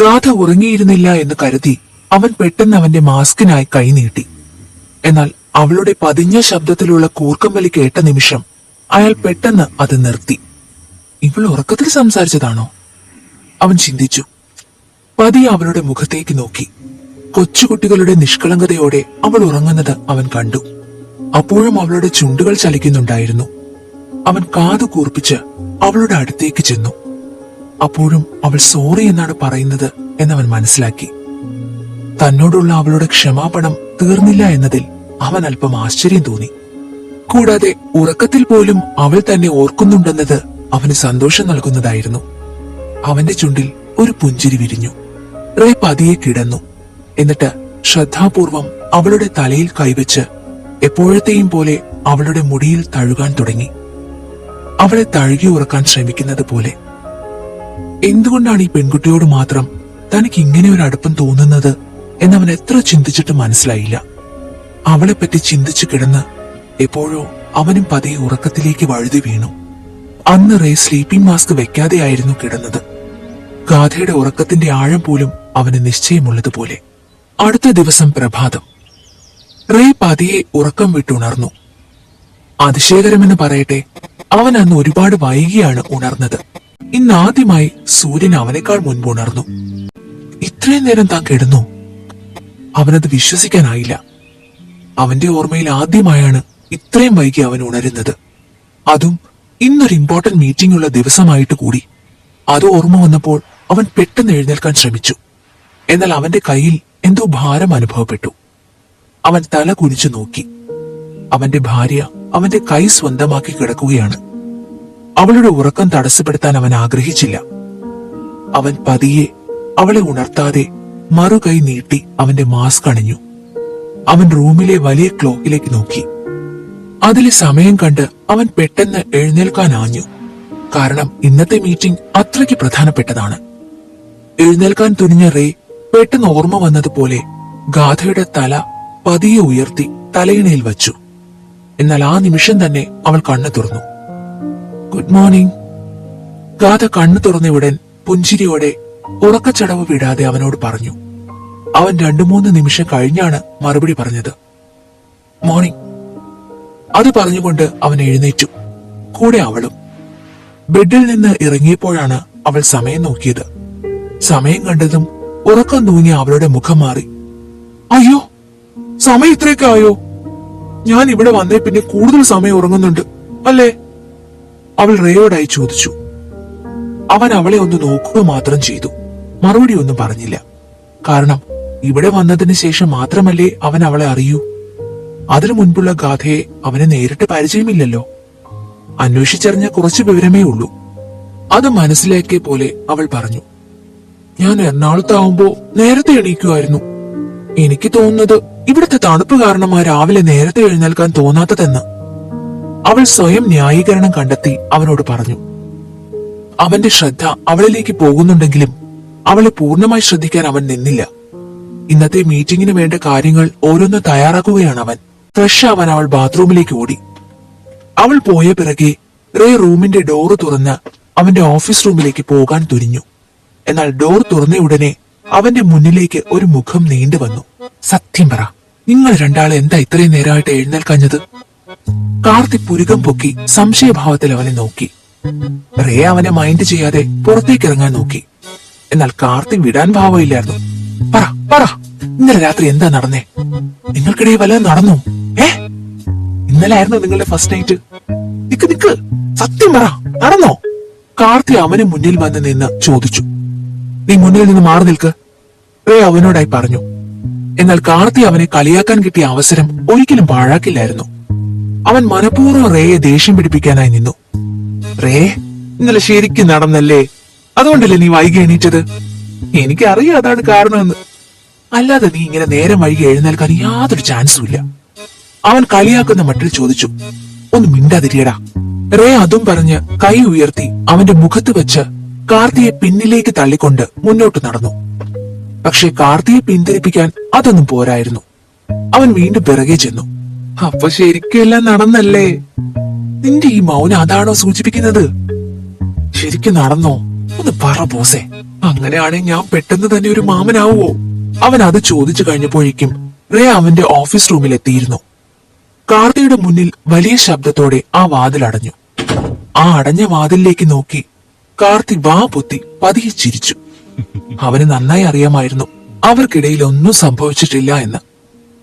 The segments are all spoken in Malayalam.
ഗാഥ ഉറങ്ങിയിരുന്നില്ല എന്ന് കരുതി അവൻ പെട്ടെന്ന് അവന്റെ മാസ്കിനായി കൈനീട്ടി എന്നാൽ അവളുടെ പതിഞ്ഞ ശബ്ദത്തിലുള്ള കൂർക്കം വലി കേട്ട നിമിഷം അയാൾ പെട്ടെന്ന് അത് നിർത്തി. ഇവൾ ഉറക്കത്തിൽ സംസാരിച്ചതാണോ? അവൻ ചിന്തിച്ചു. പതി അവളുടെ മുഖത്തേക്ക് നോക്കി. കൊച്ചുകുട്ടികളുടെ നിഷ്കളങ്കതയോടെ അവൾ ഉറങ്ങുന്നത് അവൻ കണ്ടു. അപ്പോഴും അവളുടെ ചുണ്ടുകൾ ചലിക്കുന്നുണ്ടായിരുന്നു. അവൻ കാതു കൂർപ്പിച്ച് അവളുടെ അടുത്തേക്ക് ചെന്നു. അപ്പോഴും അവൾ സോറി എന്നാണ് പറയുന്നത് എന്നവൻ മനസ്സിലാക്കി. തന്നോടുള്ള അവളുടെ ക്ഷമാപണം തീർന്നില്ല എന്നതിൽ അവൻ അല്പം ആശ്ചര്യം തോന്നി. കൂടാതെ ഉറക്കത്തിൽ പോലും അവൾ തന്നെ ഓർക്കുന്നുണ്ടെന്നത് അവന് സന്തോഷം നൽകുന്നതായിരുന്നു. അവന്റെ ചുണ്ടിൽ ഒരു പുഞ്ചിരി വിരിഞ്ഞു. റേ പതിയെ കിടന്നു. എന്നിട്ട് ശ്രദ്ധാപൂർവം അവളുടെ തലയിൽ കൈവച്ച് എപ്പോഴത്തെയും പോലെ അവളുടെ മുടിയിൽ തഴുകാൻ തുടങ്ങി. അവളെ തഴുകി ഉറക്കാൻ ശ്രമിക്കുന്നത് പോലെ എന്തുകൊണ്ടാണ് ഈ പെൺകുട്ടിയോട് മാത്രം തനിക്ക് ഇങ്ങനെ ഒരു അടുപ്പം തോന്നുന്നത് എന്നവൻ എത്ര ചിന്തിച്ചിട്ട് മനസ്സിലായില്ല. അവളെപ്പറ്റി ചിന്തിച്ചു കിടന്ന് എപ്പോഴോ അവനും പതിയെ ഉറക്കത്തിലേക്ക് വഴുതി വീണു. അന്ന് റേ സ്ലീപ്പിംഗ് മാസ്ക് വെക്കാതെയായിരുന്നു കിടന്നത്. ഗാഥയുടെ ഉറക്കത്തിന്റെ ആഴം പോലും അവന് നിശ്ചയമുള്ളതുപോലെ. അടുത്ത ദിവസം പ്രഭാതം. റേ പതിയെ ഉറക്കം വിട്ടുണർന്നു. അതിശയകരമെന്ന് പറയട്ടെ അവൻ അന്ന് ഒരുപാട് വൈകിയാണ് ഉണർന്നത്. ഇന്ന് ആദ്യമായി സൂര്യൻ അവനേക്കാൾ മുൻപ് ഉണർന്നു. ഇത്രയും നേരം താൻ കിടന്നു. അവനത് വിശ്വസിക്കാനായില്ല. അവന്റെ ഓർമ്മയിൽ ആദ്യമായാണ് ഇത്രയും വൈകി അവൻ ഉണരുന്നത്. അതും ഇന്നൊരു ഇമ്പോർട്ടന്റ് മീറ്റിംഗ് ഉള്ള ദിവസമായിട്ട് കൂടി. അത് ഓർമ്മ വന്നപ്പോൾ അവൻ പെട്ടെന്ന് എഴുന്നേൽക്കാൻ ശ്രമിച്ചു. എന്നാൽ അവന്റെ കയ്യിൽ എന്തോ ഭാരം അനുഭവപ്പെട്ടു. അവൻ തല കുനിച്ചു നോക്കി. അവന്റെ ഭാര്യ അവന്റെ കൈ സ്വന്തമാക്കി കിടക്കുകയാണ്. അവളുടെ ഉറക്കം തടസ്സപ്പെടുത്താൻ അവൻ ആഗ്രഹിച്ചില്ല. അവൻ പതിയെ അവളെ ഉണർത്താതെ മറുകൈ നീട്ടി അവന്റെ മാസ്ക് അണിഞ്ഞു. അവൻ റൂമിലെ വലിയ ക്ലോക്കിലേക്ക് നോക്കി. അതിലെ സമയം കണ്ട് അവൻ പെട്ടെന്ന് എഴുന്നേൽക്കാൻ ആഞ്ഞു. കാരണം ഇന്നത്തെ മീറ്റിംഗ് അത്രയ്ക്ക് പ്രധാനപ്പെട്ടതാണ്. എഴുന്നേൽക്കാൻ തുനിഞ്ഞ റേ പെട്ടെന്ന് ഓർമ്മ വന്നതുപോലെ ഗാഥയുടെ തല പതിയെ ഉയർത്തി തലയിണയിൽ വച്ചു. എന്നാൽ ആ നിമിഷം തന്നെ അവൾ കണ്ണു തുറന്നു. ഗുഡ് മോർണിംഗ് ഗാഥ കണ്ണു ഉടൻ പുഞ്ചിരിയോടെ ഉറക്കച്ചടവ് വിടാതെ അവനോട് പറഞ്ഞു. അവൻ രണ്ടു മൂന്ന് നിമിഷം കഴിഞ്ഞാണ് മറുപടി പറഞ്ഞത്. മോർണിംഗ് അത് പറഞ്ഞുകൊണ്ട് അവൻ എഴുന്നേറ്റു. കൂടെ അവളും. ബെഡിൽ നിന്ന് ഇറങ്ങിയപ്പോഴാണ് അവൾ സമയം നോക്കിയത്. സമയം കണ്ടതും ഉറക്കം തൂങ്ങി അവളുടെ മുഖം മാറി. അയ്യോ സമയം ഇത്രയൊക്കെ ആയോ? ഞാൻ ഇവിടെ വന്നേ പിന്നെ കൂടുതൽ സമയം ഉറങ്ങുന്നുണ്ട് അല്ലേ? അവൾ റേയോടായി ചോദിച്ചു അവൻ അവളെ ഒന്ന് നോക്കുക മാത്രം ചെയ്തു. മറുപടി ഒന്നും പറഞ്ഞില്ല. കാരണം ഇവിടെ വന്നതിന് ശേഷം മാത്രമല്ലേ അവൻ അവളെ അറിയൂ? അതിനു മുൻപുള്ള ഗാഥയെ അവന് നേരിട്ട് പരിചയമില്ലല്ലോ. അന്വേഷിച്ചറിഞ്ഞ കുറച്ച് വിവരമേ ഉള്ളൂ. അത് മനസ്സിലാക്കിയ പോലെ അവൾ പറഞ്ഞു ഞാൻ എറണാകുളത്താവുമ്പോ നേരത്തെ എണീക്കുമായിരുന്നു എനിക്ക് തോന്നുന്നത് ഇവിടുത്തെ തണുപ്പ് കാരണമാ രാവിലെ നേരത്തെ എഴുന്നേൽക്കാൻ തോന്നാത്തതെന്ന്. അവൾ സ്വയം ന്യായീകരണം കണ്ടെത്തി അവനോട് പറഞ്ഞു അവന്റെ ശ്രദ്ധ അവളിലേക്ക് പോകുന്നുണ്ടെങ്കിലും അവളെ പൂർണമായി ശ്രദ്ധിക്കാൻ അവൻ നിന്നില്ല. ഇന്നത്തെ മീറ്റിംഗിന് വേണ്ട കാര്യങ്ങൾ ഓരോന്ന് തയ്യാറാക്കുകയാണ് അവൻ. ഫ്രഷ് ആവാൻ അവൾ ബാത്റൂമിലേക്ക് ഓടി. അവൾ പോയ പിറകെ റേ റൂമിന്റെ ഡോറ് തുറന്ന് അവന്റെ ഓഫീസ് റൂമിലേക്ക് പോകാൻ തുനിഞ്ഞു. എന്നാൽ ഡോർ തുറന്ന ഉടനെ അവന്റെ മുന്നിലേക്ക് ഒരു മുഖം നീണ്ടു വന്നു സത്യം പറ നിങ്ങൾ രണ്ടാളെ എന്താ ഇത്രയും നേരമായിട്ട് എഴുന്നേൽക്കാഞ്ഞത്? കാർത്തി പുരുകം പൊക്കി സംശയഭാവത്തിൽ അവനെ നോക്കി. റേ അവനെ മൈൻഡ് ചെയ്യാതെ പുറത്തേക്ക് ഇറങ്ങാൻ നോക്കി. എന്നാൽ കാർത്തി വിടാൻ ഭാവമില്ലായിരുന്നു. പറ പറ ഇന്നലെ രാത്രി എന്താ നടന്നേ? നിങ്ങൾക്കിടയിൽ വല്ലതും നടന്നു? ഏ? ഇന്നലെ ആയിരുന്നു നിങ്ങളുടെ ഫസ്റ്റ് നൈറ്റ് നിക്ക് നിക്ക് സത്യം പറ നടന്നോ? കാർത്തി അവന് മുന്നിൽ വന്ന് നിന്ന് ചോദിച്ചു. നീ മുന്നിൽ നിന്ന് മാറി നിൽക്ക്. റേ അവനോടായി പറഞ്ഞു. എന്നാൽ കാർത്തി അവനെ കളിയാക്കാൻ കിട്ടിയ അവസരം ഒരിക്കലും പാഴാക്കില്ലായിരുന്നു. അവൻ മനഃപൂർവം റേയെ ദേഷ്യം പിടിപ്പിക്കാനായി നിന്നു. റേ ഇന്നലെ ശരിക്കും നടന്നല്ലേ? അതുകൊണ്ടല്ലേ നീ വൈകി എണീറ്റത്? എനിക്കറിയാം അതാണ് കാരണമെന്ന്. അല്ലാതെ നീ ഇങ്ങനെ നേരം വൈകി എഴുന്നേൽക്കാൻ യാതൊരു ചാൻസും ഇല്ല. അവൻ കളിയാക്കുന്ന മട്ടിൽ ചോദിച്ചു ഒന്ന് മിണ്ടാതിരിയടാ. റേ അതും പറഞ്ഞ് കൈ ഉയർത്തി അവന്റെ മുഖത്ത് വെച്ച് കാർത്തിയെ പിന്നിലേക്ക് തള്ളിക്കൊണ്ട് മുന്നോട്ട് നടന്നു. പക്ഷെ കാർത്തിയെ പിന്തിരിപ്പിക്കാൻ അതൊന്നും പോരായിരുന്നു. അവൻ വീണ്ടും പിറകെ ചെന്നു. അപ്പൊ ശരിക്കും എല്ലാം നടന്നല്ലേ? നിന്റെ ഈ മൗനം അതാണോ സൂചിപ്പിക്കുന്നത്? ശരിക്കും നടന്നോ? ഒന്ന് പറ ബോസേ. അങ്ങനെയാണെങ്കിൽ ഞാൻ പെട്ടെന്ന് തന്നെ ഒരു മാമനാവുമോ അവൻ അത് ചോദിച്ചു കഴിഞ്ഞപ്പോഴേക്കും റേ അവന്റെ ഓഫീസ് റൂമിൽ എത്തിയിരുന്നു. കാർത്തിയുടെ മുന്നിൽ വലിയ ശബ്ദത്തോടെ ആ വാതിൽ അടഞ്ഞു. ആ അടഞ്ഞ വാതിലിലേക്ക് നോക്കി കാർത്തി വാ പൊത്തി പതിയെ ചിരിച്ചു. അവന് നന്നായി അറിയാമായിരുന്നു. അവർക്കിടയിൽ ഒന്നും സംഭവിച്ചിട്ടില്ല എന്ന്.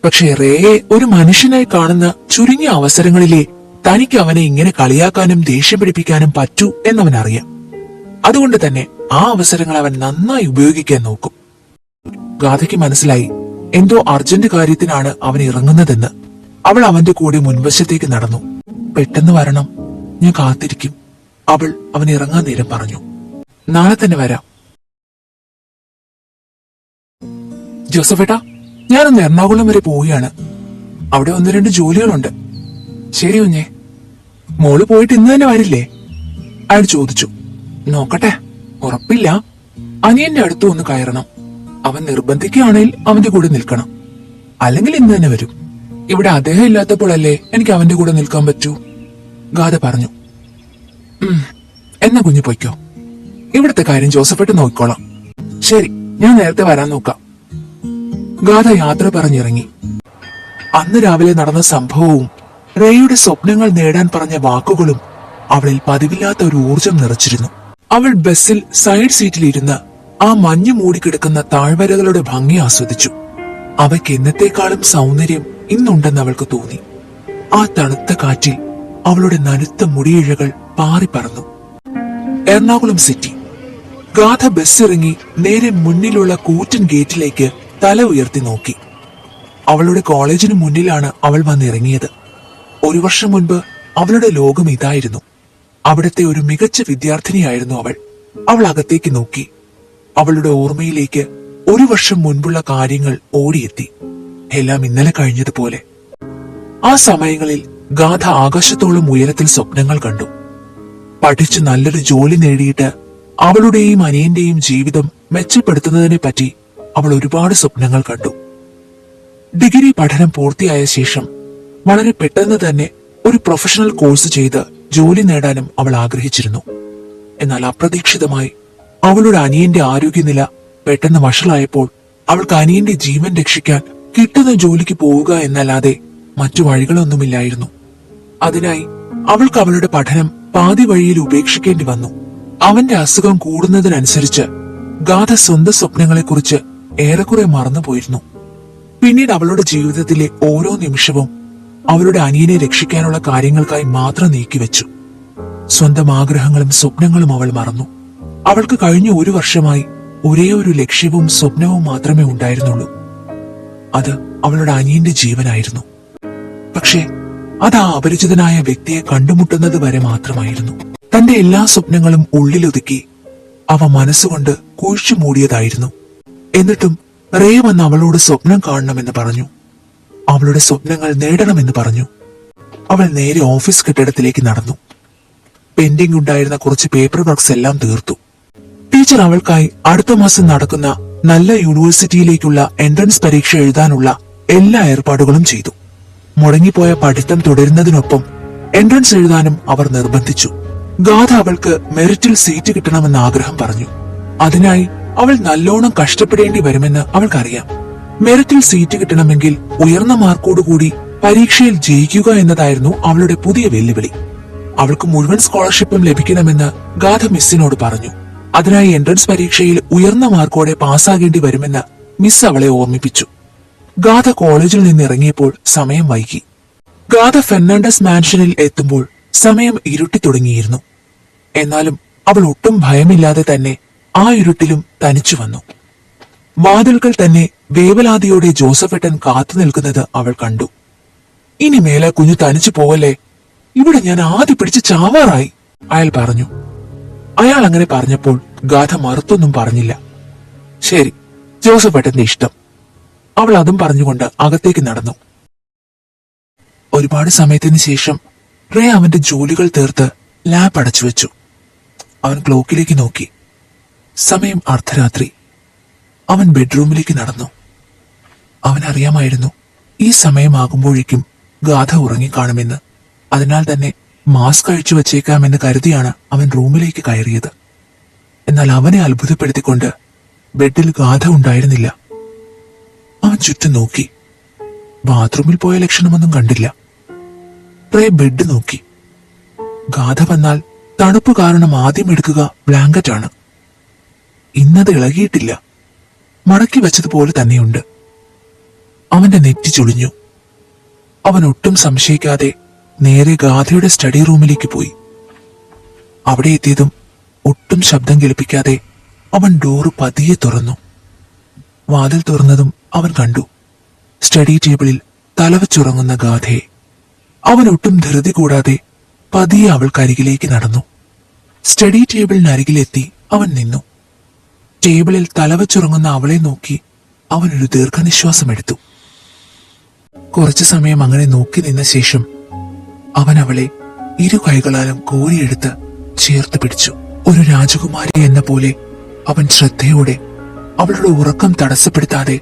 പക്ഷേ റേയെ ഒരു മനുഷ്യനായി കാണുന്ന ചുരുങ്ങിയ അവസരങ്ങളിലെ തനിക്ക് അവനെ ഇങ്ങനെ കളിയാക്കാനും ദേഷ്യം പിടിപ്പിക്കാനും പറ്റൂ എന്നവൻ അറിയാം അതുകൊണ്ട് തന്നെ ആ അവസരങ്ങൾ അവൻ നന്നായി ഉപയോഗിക്കാൻ നോക്കും. ഗാഥയ്ക്ക് മനസ്സിലായി എന്തോ അർജന്റ് കാര്യത്തിനാണ് അവൻ ഇറങ്ങുന്നതെന്ന്. അവൾ അവന്റെ കൂടെ മുൻവശത്തേക്ക് നടന്നു. പെട്ടെന്ന് വരണം ഞാൻ കാത്തിരിക്കും. അവൾ അവൻ ഇറങ്ങാൻ നേരം പറഞ്ഞു. നാളെ തന്നെ വരാം. ജോസഫേട്ടാ ഞാനൊന്ന് എറണാകുളം വരെ പോവുകയാണ്. അവിടെ ഒന്ന് രണ്ട് ജോലികളുണ്ട്. ശരി കുഞ്ഞെ. മോൾ പോയിട്ട് ഇന്ന് തന്നെ വരില്ലേ? അയാൾ ചോദിച്ചു. നോക്കട്ടെ ഉറപ്പില്ല. അനിയന്റെ അടുത്ത് ഒന്ന് കയറണം. അവൻ നിർബന്ധിക്കുകയാണെങ്കിൽ അവന്റെ കൂടെ നിൽക്കണം. അല്ലെങ്കിൽ ഇന്ന് തന്നെ വരും. ഇവിടെ അദ്ദേഹം ഇല്ലാത്തപ്പോഴല്ലേ എനിക്ക് അവന്റെ കൂടെ നിൽക്കാൻ പറ്റൂ? ഗാഥ പറഞ്ഞു. "ഉം, എന്നാ കുഞ്ഞു പൊയ്ക്കോ. ഇവിടുത്തെ കാര്യം ജോസഫിട്ട് നോക്കിക്കോളാം. ശരി ഞാൻ നേരത്തെ വരാൻ നോക്കാം. ഗാഥ യാത്ര പറഞ്ഞിറങ്ങി. അന്ന് രാവിലെ നടന്ന സംഭവവും റേയുടെ സ്വപ്നങ്ങൾ നേടാൻ പറഞ്ഞ വാക്കുകളും അവളിൽ പതിവില്ലാത്ത ഒരു ഊർജം നിറച്ചിരുന്നു. അവൾ ബസ്സിൽ സൈഡ് സീറ്റിലിരുന്ന് ആ മഞ്ഞു മൂടിക്കിടക്കുന്ന താഴ്വരകളുടെ ഭംഗി ആസ്വദിച്ചു. അവയ്ക്ക് എന്നത്തേക്കാളും സൗന്ദര്യം ഇന്നുണ്ടെന്ന് അവൾക്ക് തോന്നി. ആ തണുത്ത കാറ്റിൽ അവളുടെ നനുത്ത മുടിയിഴകൾ പാറിപ്പറന്നു എറണാകുളം സിറ്റി. ഗാഥ ഇറങ്ങി നേരെ മുന്നിലുള്ള കൂറ്റൻ ഗേറ്റിലേക്ക് തല ഉയർത്തി നോക്കി. അവളുടെ കോളേജിന് മുന്നിലാണ് അവൾ വന്നിറങ്ങിയത്. ഒരു വർഷം മുൻപ് അവളുടെ ലോകം ഇതായിരുന്നു. അവിടുത്തെ ഒരു മികച്ച വിദ്യാർത്ഥിനിയായിരുന്നു അവൾ. അവൾ അകത്തേക്ക് നോക്കി. അവളുടെ ഓർമ്മയിലേക്ക് ഒരു വർഷം മുൻപുള്ള കാര്യങ്ങൾ ഓടിയെത്തി. എല്ലാം ഇന്നലെ കഴിഞ്ഞതുപോലെ. ആ സമയങ്ങളിൽ ഗാഥ ആകാശത്തോളം ഉയരത്തിൽ സ്വപ്നങ്ങൾ കണ്ടു. പഠിച്ച് നല്ലൊരു ജോലി നേടിയിട്ട് അവളുടെയും അനിയന്റെയും ജീവിതം മെച്ചപ്പെടുത്തുന്നതിനെ പറ്റി അവൾ ഒരുപാട് സ്വപ്നങ്ങൾ കണ്ടു. ഡിഗ്രി പഠനം പൂർത്തിയായ ശേഷം വളരെ പെട്ടെന്ന് തന്നെ ഒരു പ്രൊഫഷണൽ കോഴ്സ് ചെയ്ത് ജോലി നേടാനും അവൾ ആഗ്രഹിച്ചിരുന്നു. എന്നാൽ അപ്രതീക്ഷിതമായി അവളുടെ അനിയന്റെ ആരോഗ്യനില പെട്ടെന്ന് വഷളായപ്പോൾ അവൾക്ക് അനിയന്റെ ജീവൻ രക്ഷിക്കാൻ കിട്ടുന്ന ജോലിക്ക് പോവുക എന്നല്ലാതെ മറ്റു വഴികളൊന്നുമില്ലായിരുന്നു. അതിനായി അവൾക്ക് അവളുടെ പഠനം പാതി വഴിയിൽ ഉപേക്ഷിക്കേണ്ടി വന്നു. അവന്റെ അസുഖം കൂടുന്നതിനനുസരിച്ച് ഗാഥ സ്വന്തം സ്വപ്നങ്ങളെക്കുറിച്ച് ഏറെക്കുറെ മറന്നുപോയിരുന്നു പിന്നീട് അവളുടെ ജീവിതത്തിലെ ഓരോ നിമിഷവും അവളുടെ അനിയനെ രക്ഷിക്കാനുള്ള കാര്യങ്ങൾക്കായി മാത്രം നീക്കിവെച്ചു. സ്വന്തം ആഗ്രഹങ്ങളും സ്വപ്നങ്ങളും അവൾ മറന്നു. അവൾക്ക് കഴിഞ്ഞ ഒരു വർഷമായി ഒരേ ഒരു ലക്ഷ്യവും സ്വപ്നവും മാത്രമേ ഉണ്ടായിരുന്നുള്ളൂ. അത് അവളുടെ അനിയന്റെ ജീവനായിരുന്നു. പക്ഷേ അത് ആ അപരിചിതനായ വ്യക്തിയെ കണ്ടുമുട്ടുന്നത് വരെ മാത്രമായിരുന്നു. തന്റെ എല്ലാ സ്വപ്നങ്ങളും ഉള്ളിലൊതുക്കി അവ മനസ്സുകൊണ്ട് കുഴിച്ചു മൂടിയതായിരുന്നു. എന്നിട്ടും റേ വന്ന് അവളോട് സ്വപ്നം കാണണമെന്ന് പറഞ്ഞു. അവളുടെ സ്വപ്നങ്ങൾ നേടണമെന്ന് പറഞ്ഞു. അവൾ നേരെ ഓഫീസ് കെട്ടിടത്തിലേക്ക് നടന്നു. പെൻഡിംഗ് ഉണ്ടായിരുന്ന കുറച്ച് പേപ്പർ വർക്ക്സ് എല്ലാം തീർത്തു. ടീച്ചർ അവൾക്കായി അടുത്ത മാസം നടക്കുന്ന നല്ല യൂണിവേഴ്സിറ്റിയിലേക്കുള്ള എൻട്രൻസ് പരീക്ഷ എഴുതാനുള്ള എല്ലാ ഏർപ്പാടുകളും ചെയ്തു. മുടങ്ങിപ്പോയ പഠിത്തം തുടരുന്നതിനൊപ്പം എൻട്രൻസ് എഴുതാനും അവർ നിർബന്ധിച്ചു. ഗാഥ അവൾക്ക് മെറിറ്റിൽ സീറ്റ് കിട്ടണമെന്ന് ആഗ്രഹം പറഞ്ഞു. അതിനായി അവൾ നല്ലോണം കഷ്ടപ്പെടേണ്ടി വരുമെന്ന് അവൾക്കറിയാം. മെറിറ്റിൽ സീറ്റ് കിട്ടണമെങ്കിൽ ഉയർന്ന മാർക്കോടുകൂടി പരീക്ഷയിൽ ജയിക്കുക എന്നതായിരുന്നു അവളുടെ പുതിയ വെല്ലുവിളി. അവൾക്ക് മുഴുവൻ സ്കോളർഷിപ്പും ലഭിക്കണമെന്ന് ഗാഥ മിസ്സിനോട് പറഞ്ഞു. അതിനായി എൻട്രൻസ് പരീക്ഷയിൽ ഉയർന്ന മാർക്കോടെ പാസ്സാകേണ്ടി വരുമെന്ന് മിസ് അവളെ ഓർമ്മിപ്പിച്ചു. ഗാഥ കോളേജിൽ നിന്ന് ഇറങ്ങിയപ്പോൾ സമയം വൈകി. ഗാഥ ഫെർണാണ്ടസ് മാൻഷനിൽ എത്തുമ്പോൾ സമയം ഇരുട്ടി തുടങ്ങിയിരുന്നു. എന്നാലും അവൾ ഒട്ടും ഭയമില്ലാതെ തന്നെ ആ ഇരുട്ടിലും തനിച്ചു വന്നു. വാതിൽകൾ തന്നെ വേവലാതിയോടെ ജോസഫേട്ടൻ കാത്തു നിൽക്കുന്നത് അവൾ കണ്ടു. ഇനി മേലെ കുഞ്ഞു തനിച്ചു പോവല്ലേ? ഇവിടെ ഞാൻ ആദ്യ പിടിച്ച് ചാവാറായി അയാൾ പറഞ്ഞു. അയാൾ അങ്ങനെ പറഞ്ഞപ്പോൾ ഗാഥ മറുത്തൊന്നും പറഞ്ഞില്ല. ശരി ജോസഫേട്ടന്റെ ഇഷ്ടം. അവൾ അതും പറഞ്ഞുകൊണ്ട് അകത്തേക്ക് നടന്നു. ഒരുപാട് സമയത്തിന് ശേഷം റേ അവന്റെ ജോലികൾ തീർത്ത് ലാബ് അടച്ചു വെച്ചു അവൻ ക്ലോക്കിലേക്ക് നോക്കി. സമയം അർദ്ധരാത്രി. അവൻ ബെഡ്റൂമിലേക്ക് നടന്നു. അവൻ അറിയാമായിരുന്നു ഈ സമയമാകുമ്പോഴേക്കും ഗാഥ ഉറങ്ങിക്കാണുമെന്ന്. അതിനാൽ തന്നെ മാസ്ക് അഴിച്ചു വച്ചേക്കാമെന്ന് കരുതിയാണ് അവൻ റൂമിലേക്ക് കയറിയത്. എന്നാൽ അവനെ അത്ഭുതപ്പെടുത്തിക്കൊണ്ട് ബെഡിൽ ഗാഥ ഉണ്ടായിരുന്നില്ല. അവൻ ചുറ്റും നോക്കി. ബാത്റൂമിൽ പോയ ലക്ഷണമൊന്നും കണ്ടില്ല. പ്രേ ബെഡ് നോക്കി. ഗാഥ വന്നാൽ തണുപ്പ് കാരണം ആദ്യം എടുക്കുക ബ്ലാങ്കറ്റ് ആണ് ഇന്നത് ഇളകിയിട്ടില്ല. മടക്കി വെച്ചതുപോലെ തന്നെയുണ്ട്. അവന്റെ നെറ്റി ചുളിഞ്ഞു. അവൻ ഒട്ടും സംശയിക്കാതെ നേരെ ഗാഥയുടെ സ്റ്റഡി റൂമിലേക്ക് പോയി. അവിടെ എത്തിയതും ഒട്ടും ശബ്ദം കേൾപ്പിക്കാതെ അവൻ ഡോറ് പതിയെ തുറന്നു. വാതിൽ തുറന്നതും അവൻ കണ്ടു. സ്റ്റഡി ടേബിളിൽ തലവച്ചുറങ്ങുന്ന ഗാഥയെ. അവൻ ഒട്ടും ധൃതി കൂടാതെ പതിയെ അവൾക്കരികിലേക്ക് നടന്നു. സ്റ്റഡി ടേബിളിനരികിലെത്തി അവൻ നിന്നു. ടേബിളിൽ തലവച്ചുറങ്ങുന്ന അവളെ നോക്കി അവനൊരു ദീർഘനിശ്വാസമെടുത്തു. കുറച്ചു സമയം അങ്ങനെ നോക്കി നിന്ന ശേഷം അവൻ അവളെ ഇരു കൈകളാലും കോരിയെടുത്ത് ചേർത്ത് പിടിച്ചു. ഒരു രാജകുമാരി എന്ന പോലെ അവൻ ശ്രദ്ധയോടെ അവളുടെ ഉറക്കം തടസ്സപ്പെടുത്താതെ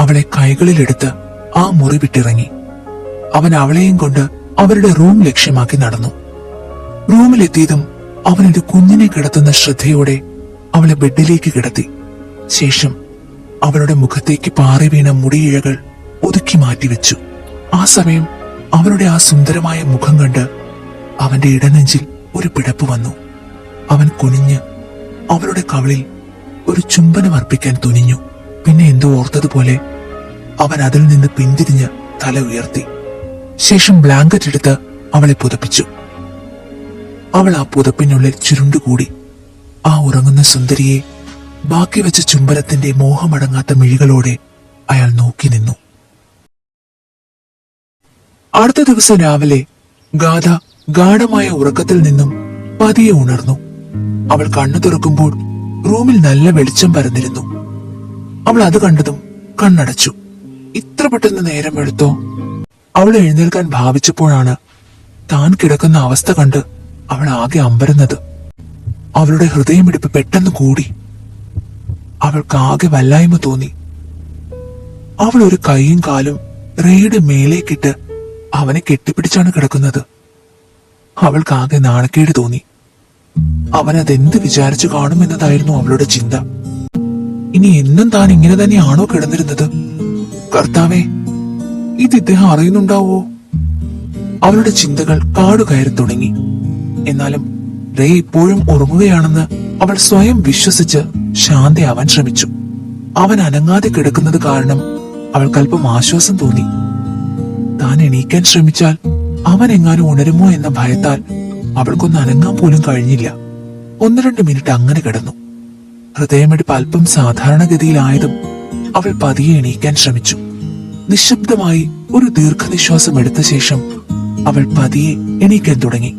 അവളെ കൈകളിലെടുത്ത് ആ മുറി വിട്ടിറങ്ങി. അവൻ അവളെയും കൊണ്ട് അവരുടെ റൂം ലക്ഷ്യമാക്കി നടന്നു. റൂമിലെത്തിയതും അവൻ ഒരു കുഞ്ഞിനെ കിടത്തുന്ന ശ്രദ്ധയോടെ അവളെ ബെഡിലേക്ക് കിടത്തി. ശേഷം അവളുടെ മുഖത്തേക്ക് പാറി വീണ മുടിയിഴകൾ ഒതുക്കി മാറ്റിവെച്ചു ആ സമയം അവളുടെ ആ സുന്ദരമായ മുഖം കണ്ട് അവന്റെ ഇടനെഞ്ചിൽ ഒരു പിടപ്പ് വന്നു. അവൻ കുനിഞ്ഞ് അവളുടെ കവളിൽ ഒരു ചുംബനം അർപ്പിക്കാൻ തുനിഞ്ഞു. പിന്നെ എന്തോ ഓർത്തതുപോലെ അവൻ അതിൽ നിന്ന് പിന്തിരിഞ്ഞ് തല ഉയർത്തി. ശേഷം ബ്ലാങ്കറ്റ് എടുത്ത് അവളെ പുതപ്പിച്ചു. അവൾ ആ പുതപ്പിനുള്ളിൽ ചുരുണ്ടുകൂടി ആ ഉറങ്ങുന്ന സുന്ദരിയെ ബാക്കി വെച്ച ചുംബനത്തിന്റെ മോഹമടങ്ങാത്ത മിഴികളോടെ അയാൾ നോക്കി നിന്നു. അടുത്ത ദിവസം രാവിലെ ഗാഥ ഗാഠമായ ഉറക്കത്തിൽ നിന്നും പതിയെ ഉണർന്നു. അവൾ കണ്ണു തുറക്കുമ്പോൾ റൂമിൽ നല്ല വെളിച്ചം പരന്നിരുന്നു. അവൾ അത് കണ്ടതും കണ്ണടച്ചു. ഇത്ര പെട്ടെന്ന് നേരം എടുത്തോ അവൾ എഴുന്നേൽക്കാൻ ഭാവിച്ചപ്പോഴാണ് താൻ കിടക്കുന്ന അവസ്ഥ കണ്ട് അവൾ ആകെ അമ്പരുന്നത്. അവളുടെ ഹൃദയമിടിപ്പ് പെട്ടെന്ന് കൂടി. അവൾക്ക് ആകെ വല്ലായ്മ തോന്നി. അവൾ ഒരു കൈയും കാലും റേയുടെ മേലേക്കിട്ട് അവനെ കെട്ടിപ്പിടിച്ചാണ് കിടക്കുന്നത്. അവൾക്ക് ആകെ നാണക്കേട് തോന്നി. അവൻ അതെന്ത് വിചാരിച്ചു കാണുമെന്നതായിരുന്നു അവളുടെ ചിന്ത. ഇനി എന്നും താൻ ഇങ്ങനെ തന്നെയാണോ കിടന്നിരുന്നത്? കർത്താവേ ഇത് ഇദ്ദേഹം അറിയുന്നുണ്ടാവോ? അവളുടെ ചിന്തകൾ കാടുകയറി തുടങ്ങി. എന്നാലും റേ ഇപ്പോഴും ഉറങ്ങുകയാണെന്ന് അവൾ സ്വയം വിശ്വസിച്ച് ശാന്തയാവാൻ ശ്രമിച്ചു. അവൻ അനങ്ങാതെ കിടക്കുന്നത് കാരണം അവൾക്കല്പം ആശ്വാസം തോന്നി. താൻ എണീക്കാൻ ശ്രമിച്ചാൽ അവൻ എങ്ങാനും ഉണരുമോ എന്ന ഭയത്താൽ അവൾക്കൊന്ന് അനങ്ങാൻ പോലും കഴിഞ്ഞില്ല. ഒന്ന് രണ്ട് മിനിറ്റ് അങ്ങനെ കിടന്നു. ഹൃദയമെടുപ്പ് അല്പം സാധാരണഗതിയിലായതും അവൾ പതിയെ എണീക്കാൻ ശ്രമിച്ചു. നിശബ്ദമായി ഒരു ദീർഘനിശ്വാസം എടുത്ത ശേഷം അവൾ പതിയെ എണീക്കാൻ തുടങ്ങി.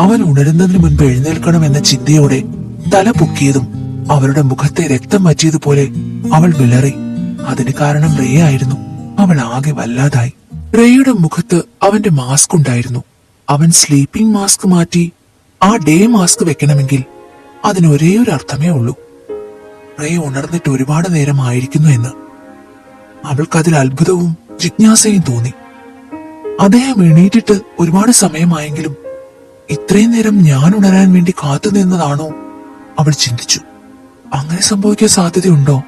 അവൻ ഉണരുന്നതിന് മുൻപ് എഴുന്നേൽക്കണം എന്ന ചിന്തയോടെ തല പൊക്കിയതും അവളുടെ മുഖത്തെ രക്തം വറ്റിയതുപോലെ അവൾ വിളറി. അതിന് കാരണം റേ ആയിരുന്നു. അവൾ ആകെ വല്ലാതായി. റേയുടെ മുഖത്ത് അവന്റെ മാസ്ക് ഉണ്ടായിരുന്നു. അവൻ സ്ലീപ്പിംഗ് മാസ്ക് മാറ്റി ആ ഡേ മാസ്ക് വെക്കണമെങ്കിൽ അതിന് ഒരേ ഒരു അർത്ഥമേ ഉള്ളൂ. റേ ഉണർന്നിട്ട് ഒരുപാട് നേരം ആയിരിക്കുന്നു എന്ന്. അവൾക്കതിൽ അത്ഭുതവും ജിജ്ഞാസയും തോന്നി. അദ്ദേഹം എണീറ്റിട്ട് ഒരുപാട് സമയമായെങ്കിലും ഇത്രയും നേരം ഞാൻ ഉണരാൻ വേണ്ടി കാത്തുനിന്നതാണോ അവൾ ചിന്തിച്ചു. അങ്ങനെ സംഭവിക്കാൻ സാധ്യതയുണ്ടോ?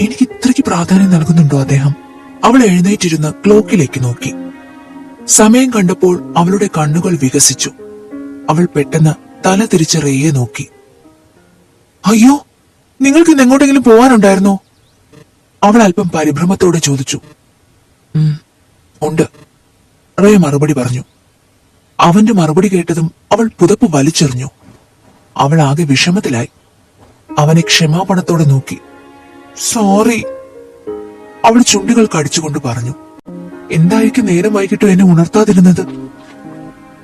എനിക്ക് ഇത്രയ്ക്ക് പ്രാധാന്യം നൽകുന്നുണ്ടോ അദ്ദേഹം? അവൾ എഴുന്നേറ്റിരുന്ന് ക്ലോക്കിലേക്ക് നോക്കി. സമയം കണ്ടപ്പോൾ അവളുടെ കണ്ണുകൾ വികസിച്ചു. അവൾ പെട്ടെന്ന് തല തിരിച്ച് റേയെ നോക്കി. അയ്യോ നിങ്ങൾക്ക് എങ്ങോട്ടെങ്കിലും പോവാനുണ്ടായിരുന്നോ? അവൾ അല്പം പരിഭ്രമത്തോടെ ചോദിച്ചു. "ഉം, ഉണ്ട് റേ മറുപടി പറഞ്ഞു. അവന്റെ മറുപടി കേട്ടതും അവൾ പുതപ്പ് വലിച്ചെറിഞ്ഞു. അവൾ ആകെ വിഷമത്തിലായി. അവനെ ക്ഷമാപണത്തോടെ നോക്കി. സോറി അവൾ ചുണ്ടുകൾ കടിച്ചുകൊണ്ട് പറഞ്ഞു. എന്തായിരിക്കും നേരം വൈകിട്ടോ എന്നെ ഉണർത്താതിരുന്നത്?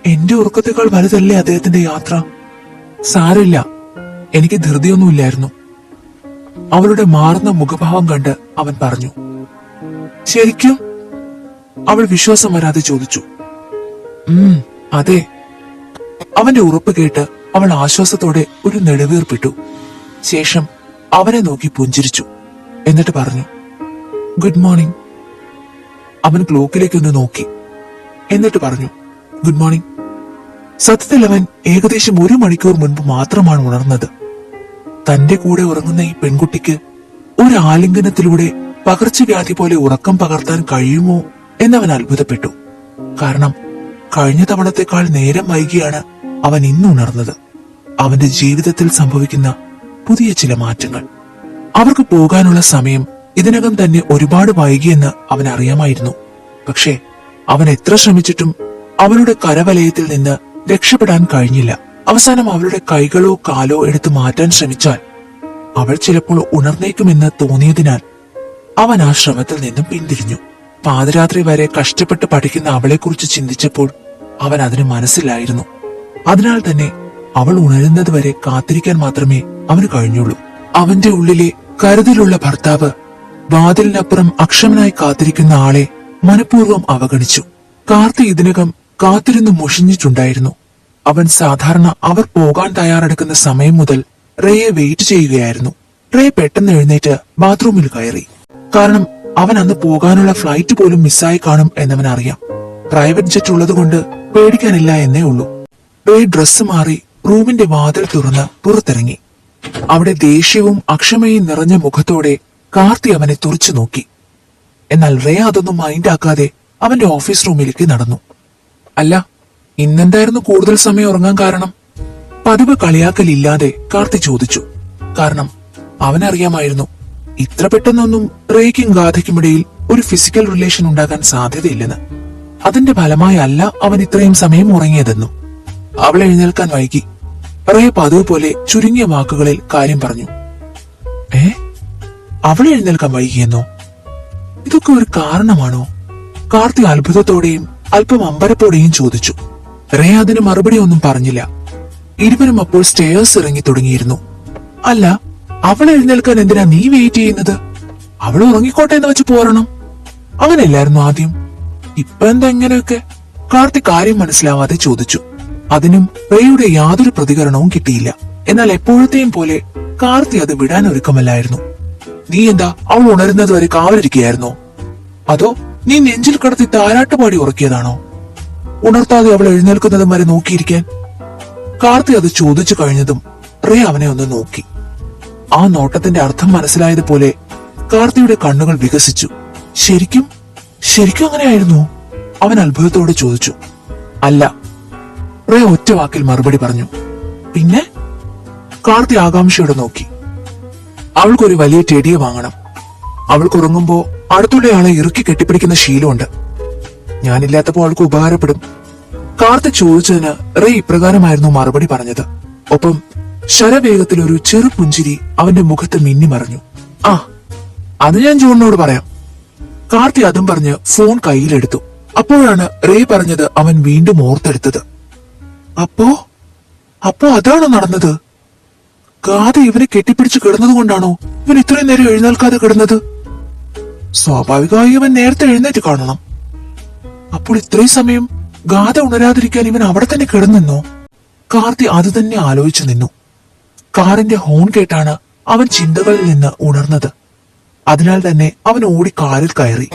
എന്റെ ഉറക്കത്തേക്കാൾ വലുതല്ലേ അദ്ദേഹത്തിന്റെ യാത്ര? സാരമില്ല എനിക്ക് ധൃതിയൊന്നുമില്ലായിരുന്നു. അവളുടെ മാറുന്ന മുഖഭാവം കണ്ട് അവൻ പറഞ്ഞു. ശരിക്കും? അവൾ വിശ്വാസം വരാതെ ചോദിച്ചു. ഉം അതെ. അവന്റെ ഉറപ്പ് കേട്ട് അവൾ ആശ്വാസത്തോടെ ഒരു നെടുവീർപ്പിട്ടു. ശേഷം അവനെ നോക്കി പുഞ്ചിരിച്ചു. എന്നിട്ട് പറഞ്ഞു ഗുഡ് മോർണിംഗ്. അവൻ ക്ലോക്കിലേക്ക് ഒന്ന് നോക്കി. എന്നിട്ട് പറഞ്ഞു ഗുഡ് മോർണിംഗ്. സത്യത്തിൽ അവൻ ഏകദേശം ഒരു മണിക്കൂർ മുൻപ് മാത്രമാണ് ഉണർന്നത്. തന്റെ കൂടെ ഉറങ്ങുന്ന ഈ പെൺകുട്ടിക്ക് ഒരു ആലിംഗനത്തിലൂടെ പകർച്ചവ്യാധി പോലെ ഉറക്കം പകർത്താൻ കഴിയുമോ എന്നവൻ അത്ഭുതപ്പെട്ടു. കാരണം കഴിഞ്ഞ തവണത്തെക്കാൾ നേരം വൈകിയാണ് അവൻ ഇന്ന് ഉണർന്നത് അവന്റെ ജീവിതത്തിൽ സംഭവിക്കുന്ന പുതിയ ചില മാറ്റങ്ങൾ. അവർക്ക് പോകാനുള്ള സമയം ഇതിനകം തന്നെ ഒരുപാട് വൈകിയെന്ന് അവൻ അറിയാമായിരുന്നു. പക്ഷേ അവൻ എത്ര ശ്രമിച്ചിട്ടും അവളുടെ കരവലയത്തിൽ നിന്ന് രക്ഷപ്പെടാൻ കഴിഞ്ഞില്ല. അവസാനം അവളുടെ കൈകളോ കാലോ എടുത്തു മാറ്റാൻ ശ്രമിച്ചാൽ അവൾ ചിലപ്പോൾ ഉണർന്നേക്കുമെന്ന് തോന്നിയതിനാൽ അവൻ ആ ശ്രമത്തിൽ നിന്നും പിന്തിരിഞ്ഞു. പാതിരാത്രി വരെ കഷ്ടപ്പെട്ട് പഠിക്കുന്ന അവളെക്കുറിച്ച് ചിന്തിച്ചപ്പോൾ അവൻ അതിന് മനസ്സിലായിരുന്നു. അതിനാൽ തന്നെ അവൾ ഉണരുന്നത് വരെ കാത്തിരിക്കാൻ മാത്രമേ അവന് കഴിഞ്ഞുള്ളൂ. അവന്റെ ഉള്ളിലെ കരുതലുള്ള ഭർത്താവ് വാതിലിനപ്പുറം അക്ഷമനായി കാത്തിരിക്കുന്ന ആളെ മനഃപൂർവം അവഗണിച്ചു. കാർത്തി ഇതിനകം കാത്തിരുന്ന് മുഷിഞ്ഞിട്ടുണ്ടായിരുന്നു. അവൻ സാധാരണ അവർ പോകാൻ തയ്യാറെടുക്കുന്ന സമയം മുതൽ റേയെ വെയിറ്റ് ചെയ്യുകയായിരുന്നു. റേ പെട്ടെന്ന് എഴുന്നേറ്റ് ബാത്റൂമിൽ കയറി. കാരണം അവൻ അന്ന് പോകാനുള്ള ഫ്ലൈറ്റ് പോലും മിസ്സായി കാണും എന്നവൻ അറിയാം പ്രൈവറ്റ് ജെറ്റ് ഉള്ളതുകൊണ്ട് പേടിക്കാനില്ല എന്നേ ഉള്ളൂ. റേ ഡ്രസ്സ് മാറി റൂമിന്റെ വാതിൽ തുറന്ന് പുറത്തിറങ്ങി. അവിടെ ദേഷ്യവും അക്ഷമയും നിറഞ്ഞ മുഖത്തോടെ കാർത്തി അവനെ തുറച്ചു നോക്കി. എന്നാൽ റേ അതൊന്നും മൈൻഡാക്കാതെ അവന്റെ ഓഫീസ് റൂമിലേക്ക് നടന്നു. അല്ല ഇന്നെന്തായിരുന്നു കൂടുതൽ സമയം ഉറങ്ങാൻ കാരണം? പതിവ് കളിയാക്കലില്ലാതെ കാർത്തി ചോദിച്ചു. കാരണം അവനറിയാമായിരുന്നു ഇത്ര പെട്ടെന്നൊന്നും റേക്കും ഗാഥയ്ക്കുമിടയിൽ ഒരു ഫിസിക്കൽ റിലേഷൻ ഉണ്ടാകാൻ സാധ്യതയില്ലെന്ന്. അതിന്റെ ഫലമായല്ല അവൻ ഇത്രയും സമയം ഉറങ്ങിയതെന്നു അവൾ എഴുന്നേൽക്കാൻ വൈകി. റേ പതിവ് പോലെ ചുരുങ്ങിയ വാക്കുകളിൽ കാര്യം പറഞ്ഞു. ഏ? അവൾ എഴുന്നേൽക്കാൻ വൈകിയെന്നോ? ഇതൊക്കെ ഒരു കാരണമാണോ? കാർത്തി അത്ഭുതത്തോടെയും അല്പം അമ്പരപ്പോടെയും ചോദിച്ചു. റേ അതിന് മറുപടി ഒന്നും പറഞ്ഞില്ല. ഇരുവരും അപ്പോൾ സ്റ്റേഴ്സ് ഇറങ്ങി തുടങ്ങിയിരുന്നു. അല്ല അവൾ എഴുന്നേൽക്കാൻ എന്തിനാ നീ വെയിറ്റ് ചെയ്യുന്നത്? അവൾ ഉറങ്ങിക്കോട്ടെ എന്ന് വെച്ച് പോരണം. അങ്ങനെയല്ലായിരുന്നു ആദ്യം. ഇപ്പൊ എന്താ ഇങ്ങനെയൊക്കെ? കാർത്തി കാര്യം മനസ്സിലാവാതെ ചോദിച്ചു. അതിനും റേയുടെ യാതൊരു പ്രതികരണവും കിട്ടിയില്ല. എന്നാൽ എപ്പോഴത്തെയും പോലെ കാർത്തി അത് വിടാൻ ഒരുക്കമല്ലായിരുന്നു. നീ എന്താ അവൾ ഉണരുന്നത് വരെ കാവലിരിക്കുകയായിരുന്നോ? അതോ നീ നെഞ്ചിൽ കടത്തി താരാട്ടുപാടി ഉറക്കിയതാണോ? ഉണർത്താതെ അവൾ എഴുന്നേൽക്കുന്നതും വരെ നോക്കിയിരിക്കാൻ? കാർത്തി അത് ചോദിച്ചു കഴിഞ്ഞതും റേ അവനെ ഒന്ന് നോക്കി. ആ നോട്ടത്തിന്റെ അർത്ഥം മനസ്സിലായതുപോലെ കാർത്തിയുടെ കണ്ണുകൾ വികസിച്ചു. ശരിക്കും ശരിക്കും അങ്ങനെയായിരുന്നു? അവൻ അത്ഭുതത്തോടെ ചോദിച്ചു. അല്ല റേ ഒറ്റ വാക്കിൽ മറുപടി പറഞ്ഞു. പിന്നെ? കാർത്തി ആകാംക്ഷയോടെ നോക്കി. അവൾക്കൊരു വലിയ ടെടിയെ വാങ്ങണം. അവൾക്ക് ഉറങ്ങുമ്പോ അടുത്തുള്ളയാളെ ഇറുക്കി കെട്ടിപ്പിടിക്കുന്ന ശീലമുണ്ട്. ഞാനില്ലാത്തപ്പോ അവൾക്ക് ഉപകാരപ്പെടും. കാർത്തി ചോദിച്ചതിന് റേ ഇപ്രകാരമായിരുന്നു മറുപടി പറഞ്ഞത്. ഒപ്പം ശരവേഗത്തിൽ ഒരു ചെറു പുഞ്ചിരി അവന്റെ മുഖത്ത് മിന്നി മറഞ്ഞു ആ അത് ഞാൻ ജോണിനോട് പറയാം. കാർത്തി അതും പറഞ്ഞ് ഫോൺ കയ്യിലെടുത്തു. അപ്പോഴാണ് റേ പറഞ്ഞത് അവൻ വീണ്ടും ഓർത്തെടുത്തത്. അപ്പോ? അപ്പോ അതാണോ നടന്നത്? ഗാഥ ഇവനെ കെട്ടിപ്പിടിച്ച് കിടന്നത് കൊണ്ടാണോ ഇവൻ ഇത്രയും നേരം എഴുന്നേൽക്കാതെ കിടന്നത്? സ്വാഭാവികമായി ഇവൻ നേരത്തെ എഴുന്നേറ്റ് കാണണം. അപ്പോൾ ഇത്രയും സമയം ഗാഥ ഉണരാതിരിക്കാൻ ഇവൻ അവിടെ തന്നെ കിടന്നെന്നോ? കാർത്തി അത് തന്നെ ആലോചിച്ചു നിന്നു. കാറിന്റെ ഹോൺ കേട്ടാണ് അവൻ ചിന്തകളിൽ നിന്ന് ഉണർന്നത്. അതിനാൽ തന്നെ അവൻ ഓടി കാറിൽ കയറി.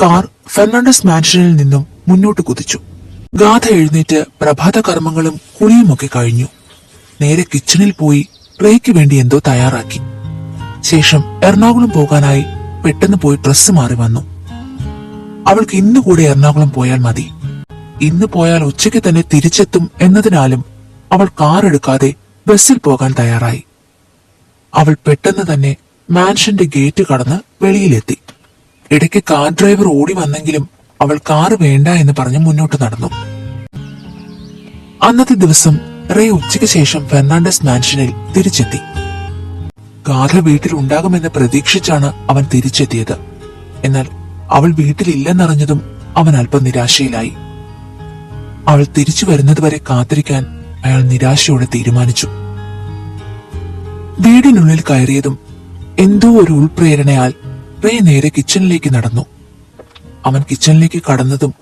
കാർ ഫെർണാണ്ടസ് മാൻഷനിൽ നിന്നും മുന്നോട്ട് കുതിച്ചു. ഗാഥ എഴുന്നേറ്റ് പ്രഭാത കർമ്മങ്ങളും കുളിയുമൊക്കെ കഴിഞ്ഞു. നേരെ കിച്ചണിൽ പോയി റേക്ക് വേണ്ടി എന്തോ തയ്യാറാക്കി. ശേഷം എറണാകുളം പോകാനായി പെട്ടെന്ന് പോയി ഡ്രസ്സ് മാറി വന്നു. അവൾക്ക് ഇന്ന് കൂടെ എറണാകുളം പോയാൽ മതി. ഇന്ന് പോയാൽ ഉച്ചയ്ക്ക് തന്നെ തിരിച്ചെത്തും എന്നതിനാലും അവൾ കാർ എടുക്കാതെ ബസ്സിൽ പോകാൻ തയ്യാറായി. അവൾ പെട്ടെന്ന് തന്നെ മാൻഷന്റെ ഗേറ്റ് കടന്ന് വെളിയിലെത്തി. ഇടയ്ക്ക് കാർ ഡ്രൈവർ ഓടി വന്നെങ്കിലും അവൾ കാർ വേണ്ട എന്ന് പറഞ്ഞ് മുന്നോട്ട് നടന്നു. അന്നത്തെ ദിവസം റേ ഉച്ചയ്ക്ക് ശേഷം ഫെർണാണ്ടസ് മാൻഷനിൽ തിരിച്ചെത്തി. ഗാഥ വീട്ടിൽ ഉണ്ടാകുമെന്ന് പ്രതീക്ഷിച്ചാണ് അവൻ തിരിച്ചെത്തിയത്. എന്നാൽ അവൾ വീട്ടിലില്ലെന്നറിഞ്ഞതും അവൻ അല്പം നിരാശയിലായി. അവൾ തിരിച്ചു വരുന്നതുവരെ കാത്തിരിക്കാൻ അയാൾ നിരാശയോടെ തീരുമാനിച്ചു. വീടിനുള്ളിൽ കയറിയതും എന്തോ ഒരു ഉൾപ്രേരണയാൽ റേ നേരെ കിച്ചണിലേക്ക് നടന്നു. അവൻ കിച്ചണിലേക്ക് കടന്നതും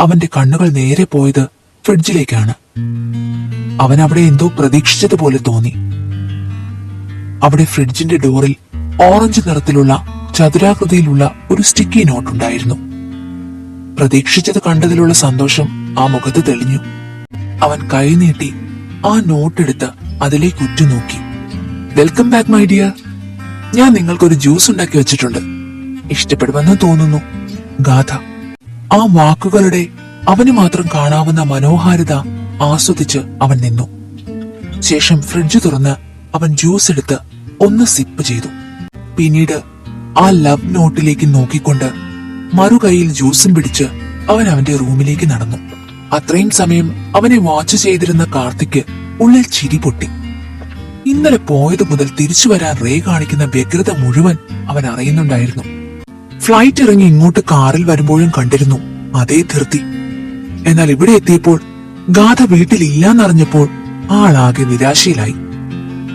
അവന്റെ കണ്ണുകൾ നേരെ പോയത് ഫ്രിഡ്ജിലേക്കാണ് അവൻ അവിടെ എന്തോ പ്രതീക്ഷിച്ചതുപോലെ തോന്നി. അവിടെ ഫ്രിഡ്ജിന്റെ ഡോറിൽ ഓറഞ്ച് നിറത്തിലുള്ള ചതുരാകൃതിയിലുള്ള ഒരു സ്റ്റിക്കി നോട്ട് ഉണ്ടായിരുന്നു. പ്രതീക്ഷിച്ചത് കണ്ടതിലുള്ള സന്തോഷം ആ മുഖത്ത് തെളിഞ്ഞു. അവൻ കൈ നീട്ടി ആ നോട്ടെടുത്ത് അതിലേക്ക് ഉറ്റുനോക്കി. വെൽക്കം ബാക്ക് മൈ ഡിയർ ഞാൻ നിങ്ങൾക്കൊരു ജ്യൂസ് ഉണ്ടാക്കി വെച്ചിട്ടുണ്ട്. ഇഷ്ടപ്പെടുമെന്ന് തോന്നുന്നു. ഗാഥ ആ വാക്കുകളുടെ അവന് മാത്രം കാണാവുന്ന മനോഹാരിത ആസ്വദിച്ച് അവൻ നിന്നു. ശേഷം ഫ്രിഡ്ജ് തുറന്ന് അവൻ ജ്യൂസ് എടുത്ത് ഒന്ന് സിപ്പ് ചെയ്തു. പിന്നീട് ആ ലവ് നോട്ടിലേക്ക് നോക്കിക്കൊണ്ട് മറുകൈയിൽ ജ്യൂസും പിടിച്ച് അവൻ അവന്റെ റൂമിലേക്ക് നടന്നു. അത്രയും സമയം അവനെ വാച്ച് ചെയ്തിരുന്ന കാർത്തിക്ക് ഉള്ളിൽ ചിരി പൊട്ടി. ഇന്നലെ പോയത് മുതൽ തിരിച്ചു വരാൻ റേ കാണിക്കുന്ന വ്യഗ്രത മുഴുവൻ അവൻ അറിയുന്നുണ്ടായിരുന്നു. ഫ്ലൈറ്റ് ഇറങ്ങി ഇങ്ങോട്ട് കാറിൽ വരുമ്പോഴും കണ്ടിരുന്നു അതേ ധൃതി. എന്നാൽ ഇവിടെ എത്തിയപ്പോൾ ഗാഥ വീട്ടിലില്ലാന്നറിഞ്ഞപ്പോൾ ആളാകെ നിരാശയിലായി.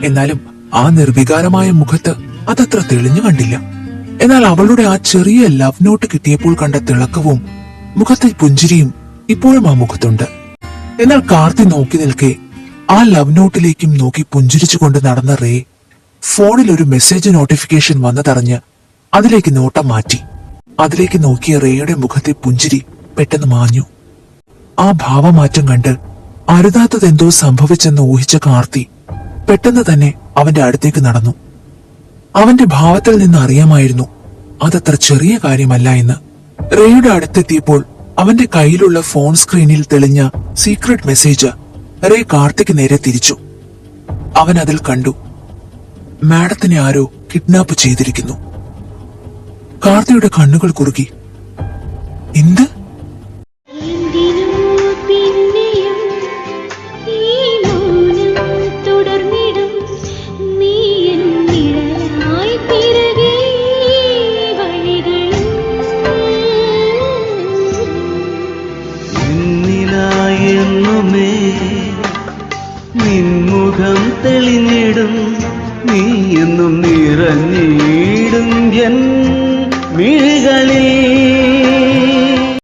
എന്നാലും ആ നിർവികാരമായ മുഖത്ത് അതത്ര തെളിഞ്ഞു കണ്ടില്ല. എന്നാൽ അവളുടെ ആ ചെറിയ ലവ് നോട്ട് കിട്ടിയപ്പോൾ കണ്ട തിളക്കവും മുഖത്തെ പുഞ്ചിരിയും ഇപ്പോഴും ആ മുഖത്തുണ്ട്. എന്നാൽ കാർത്തി നോക്കി നിൽക്കെ ആ ലവ് നോട്ടിലേക്കും നോക്കി പുഞ്ചിരിച്ചുകൊണ്ട് നടന്ന റേ ഫോണിൽ ഒരു മെസ്സേജ് നോട്ടിഫിക്കേഷൻ വന്നതറിഞ്ഞ് അതിലേക്ക് നോട്ടം മാറ്റി. അതിലേക്ക് നോക്കിയ റേയുടെ മുഖത്തെ പുഞ്ചിരി പെട്ടെന്ന് മാഞ്ഞു. ആ ഭാവമാറ്റം കണ്ട് അരുതാത്തതെന്തോ സംഭവിച്ചെന്ന് ഊഹിച്ച കാർത്തി പെട്ടെന്ന് തന്നെ അവന്റെ അടുത്തേക്ക് നടന്നു. അവന്റെ ഭാവത്തിൽ നിന്ന് അറിയാമായിരുന്നു അതത്ര ചെറിയ കാര്യമല്ല എന്ന്. റേയുടെ അടുത്തെത്തിയപ്പോൾ അവന്റെ കയ്യിലുള്ള ഫോൺ സ്ക്രീനിൽ തെളിഞ്ഞ സീക്രട്ട് മെസ്സേജ് റേ കാർത്തിക്ക് നേരെ തിരിച്ചു. അവൻ അതിൽ കണ്ടു. മാഡത്തിനെ ആരോ കിഡ്നാപ്പ് ചെയ്തിരിക്കുന്നു. കാർത്തിയുടെ കണ്ണുകൾ കുറുകി. എന്ത്?